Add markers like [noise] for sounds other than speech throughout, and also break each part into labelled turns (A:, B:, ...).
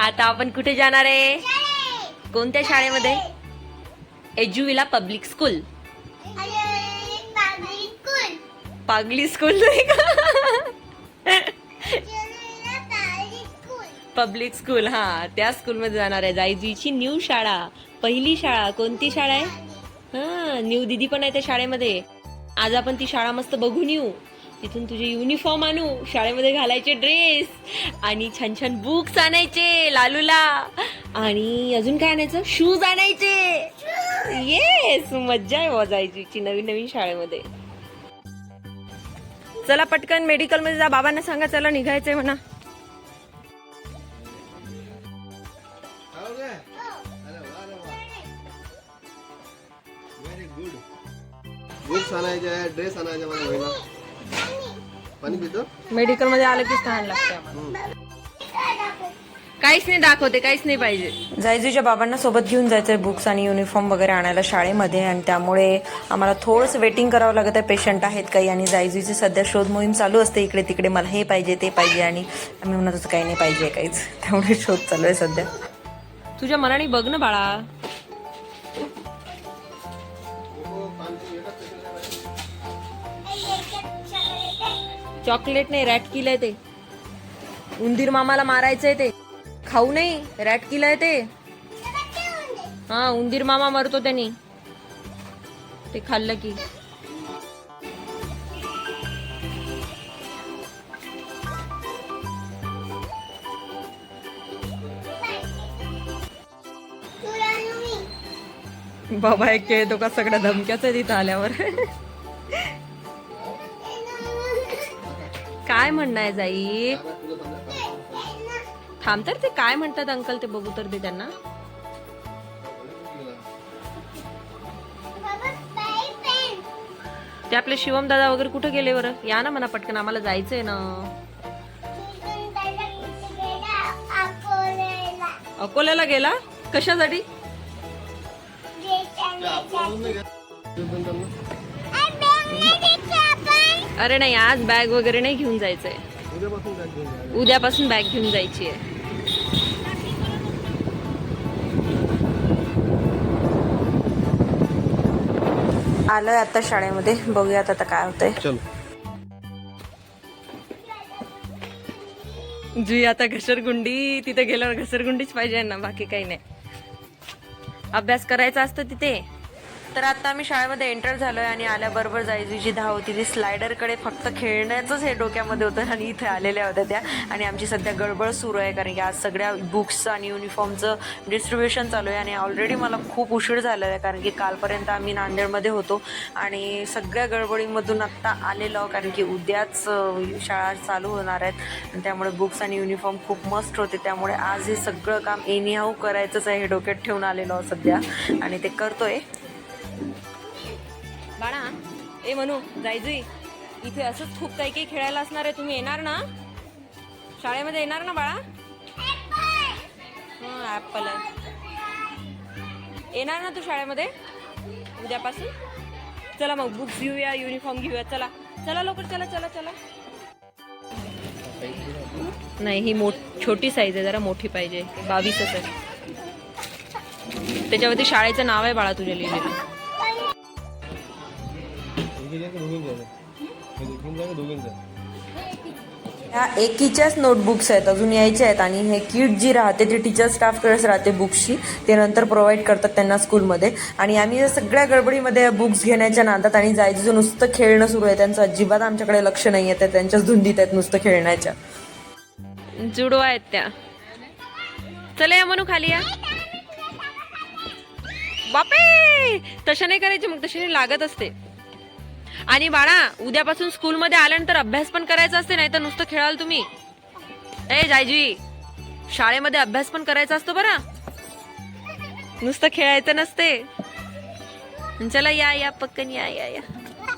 A: आता आपण कुठे जाणार आहे? कोणत्या शाळेमध्ये? एज्युविला पब्लिक स्कूल पागली स्कूल नाही का? पब्लिक स्कूल हा. त्या स्कूलमध्ये जाणार आहे. जायजीची न्यू शाळा. पहिली शाळा. कोणती शाळा आहे? हा न्यू दिदी पण आहे त्या शाळेमध्ये. आज आपण ती शाळा मस्त बघून येऊ. तिथून तुझे युनिफॉर्म आणू शाळेमध्ये घालायचे ड्रेस आणि छान छान बुक्स आणायचे लालूला. आणि अजून काय आणायचं? शूज आणायचे. येस मज्जा आहे वाजायची नवीन नवीन शाळेमध्ये. चला पटकन मेडिकलमध्ये जा बाबांना सांगा चला निघायचंय म्हणा.
B: बुक्स आणायचे ड्रेस आणायचे मला पाणी पितो?
A: मेडिकलमध्ये आलं की तहान लागते. आम्हाला. काहीच नाही दाखवते काहीच नाही पाहिजे. जायजूच्या बाबांना सोबत घेऊन जायचंय बुक्स आणि युनिफॉर्म वगैरे आणायला शाळेमध्ये आणि त्यामुळे आम्हाला थोडंसं वेटिंग करावं लागत आहे. पेशंट आहेत काही आणि जायजूची सध्या शोध मोहीम चालू असते. इकडे तिकडे मला हे पाहिजे ते पाहिजे आणि आम्ही म्हणत होतो काही नाही पाहिजे काहीच. त्यामुळे शोध चालू आहे सध्या. तुझ्या मनाने बघ ना बाळा. चॉकलेट नाही रॅट किलंय ते. उंदीर मामाला मारायचंय ते. खाऊ नाही रॅट किलंय ते. हा उंदीर मामा मरतो त्यांनी. ते खाल्लं की. बाबा एक खेळतो का? सगळ्या धमक्याच तिथं आल्यावर. [laughs] काय म्हणणं आहे जाई? थांब तर ते काय म्हणतात अंकल ते बघू तर दे त्यांना. ते आपले शिवम दादा वगैरे कुठे गेले बरं? या ना म्हणा पटकन आम्हाला जायचंय ना. अकोल्याला गेला? कशासाठी? अरे नाही आज बॅग वगैरे नाही घेऊन जायचंय.
B: उद्यापासून बॅग घेऊन जा.
A: उद्यापासून बॅग घेऊन जायची आहे. आलोय आता शाळेमध्ये बघूयात आता काय होतंय.
B: चल.
A: जुई आता घसरगुंडी तिथे गेल्यावर घसरगुंडीच पाहिजे ना बाकी काही नाही. अभ्यास करायचा असतं तिथे. तर आता आम्ही शाळेमध्ये एंटर झालोय आणि आल्याबरोबर जायची धाव होती ती स्लायडरकडे फक्त खेळण्याचंच हे डोक्यामध्ये होतं आणि इथे आलेल्या होत्या त्या. आणि आमची सध्या गडबड सुरू आहे कारण की आज सगळ्या बुक्स आणि युनिफॉर्मचं डिस्ट्रीब्युशन चालू आहे आणि ऑलरेडी मला खूप उशीर झालेला आहे कारण की कालपर्यंत आम्ही नांदेडमध्ये होतो आणि सगळ्या गडबडीमधून आत्ता आलेलो कारण की उद्याच शाळा चालू होणार आहेत. आणि त्यामुळे बुक्स आणि युनिफॉर्म खूप मस्त होते. त्यामुळे आज हे सगळं काम एनिहाऊ करायचंच आहे हे डोक्यात ठेवून आलेलो सध्या. आणि ते करतोय. बाळा ए म्हणू जायजुई इथे असंच खूप काही काही खेळायला असणार आहे. तुम्ही येणार ना? शाळेमध्ये येणार ना बाळा? ॲपल ऍपल आहे. येणार ना तू शाळेमध्ये? उद्यापासून? चला मग बुक्स घेऊया युनिफॉर्म घेऊया. चला. चला लवकर चला चला चला. नाही ही मोठ छोटी साईज आहे. जरा मोठी पाहिजे. बावीसच आहे. त्याच्यावरती शाळेचं नाव आहे बाळा तुझ्या लिहिलेलं. ह्या एकीच्याच नोटबुक्स आहेत अजून यायच्या आहेत आणि हे किट जी राहते ती टीचर स्टाफकडेच राहते बुक्सची ते नंतर प्रोव्हाइड करतात त्यांना स्कूलमध्ये आणि आम्ही या सगळ्या गडबडीमध्ये बुक्स घेण्याच्या नादात आणि जायचं नुसतं खेळणं सुरू आहे. त्यांचं अजिबात आमच्याकडे लक्ष नाही आहे. त्या त्यांच्याच धुंदीत आहेत नुसतं खेळण्याच्या. जुडो आहेत त्या. चला या म्हणू खाली या. बापे! तशा नाही करायचे मग तशी लागत असते. आणि बाळा उद्यापासून स्कूलमध्ये आल्यानंतर अभ्यास पण करायचा असते नाही तर नुसतं खेळाल तुम्ही. ए जायजी शाळेमध्ये अभ्यास पण करायचा असतो बरा. नुसतं खेळायचं नसते. चला या या पक्कन या या या.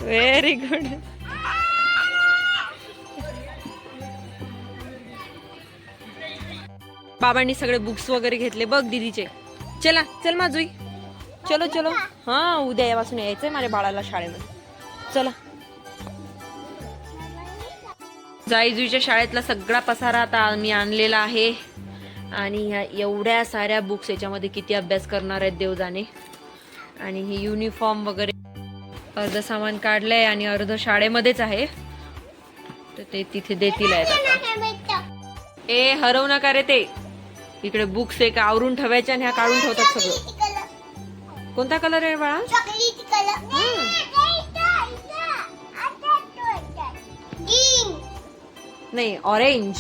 A: व्हेरी गुड बाबांनी सगळे बुक्स वगैरे घेतले बघ दिदीचे. चला चल माझुई चलो चलो. हा उद्या यापासून यायचंय माझ्या बाळाला शाळेमध्ये. चला. जाईजुईच्या शाळेतला सगळा पसारा आता आम्ही आणलेला आहे. आणि ह्या एवढ्या साऱ्या बुक्स याच्यामध्ये किती अभ्यास करणार आहेत देव जाणे आणि हे युनिफॉर्म वगैरे अर्ध सामान काढलंय आणि अर्ध शाळेमध्येच आहे. तर ते तिथे देतील आहेत आता. ए हरवू नका रे ते. इकडे बुक्स एक आवरून ठेवायचे आणि ह्या काढून ठेवतात सगळं. कोणता कलर आहे बाळा? नाही ऑरेंज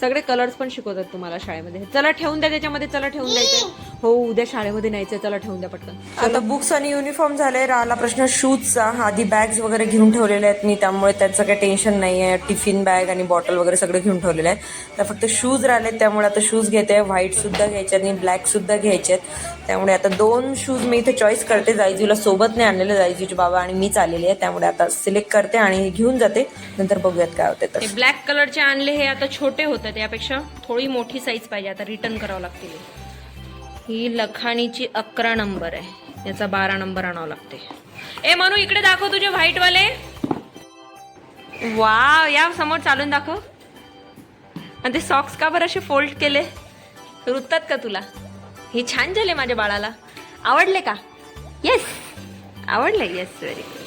A: सगळे कलर्स पण शिकवतात तुम्हाला शाळेमध्ये. चला ठेवून द्या त्याच्यामध्ये चला ठेवून द्यायचं हो उद्या शाळेमध्ये न्यायचं चला ठेवून द्या पटकन. आता बुक्स आणि युनिफॉर्म झाले राहिला प्रश्न शूजचा आधी बॅग्स वगैरे घेऊन ठेवलेले आहेत मी त्यामुळे त्याचं काही टेन्शन नाही आहे टिफिन बॅग आणि बॉटल वगैरे सगळे घेऊन ठेवलेले आहेत. तर फक्त शूज राहिले त्यामुळे आता शूज घेते व्हाईट सुद्धा घ्यायचे आणि ब्लॅक सुद्धा घ्यायचे आहेत. त्यामुळे आता दोन शूज मी इथे चॉईस करते जायजूला सोबत नाही आणलेले जायजूचे बाबा आणि मीच आलेली आहे. त्यामुळे आता सिलेक्ट करते आणि घेऊन जाते. नंतर बघूयात काय होते तर. ब्लॅक कलरचे आणले हे आता छोटे होतात यापेक्षा थोडी मोठी साईज पाहिजे आता रिटर्न करावं लागतील. ही लखाणीची अकरा नंबर आहे. याचा बारा नंबर आणावं लागते. ए मनू इकडे दाखव तुझे व्हाईटवाले. वा या समोर चालून दाखव. आणि ते सॉक्स का बरं असे फोल्ड केले? रुततात का तुला? हे छान झाले माझ्या बाळाला. आवडले का? येस आवडले येस व्हेरी गुड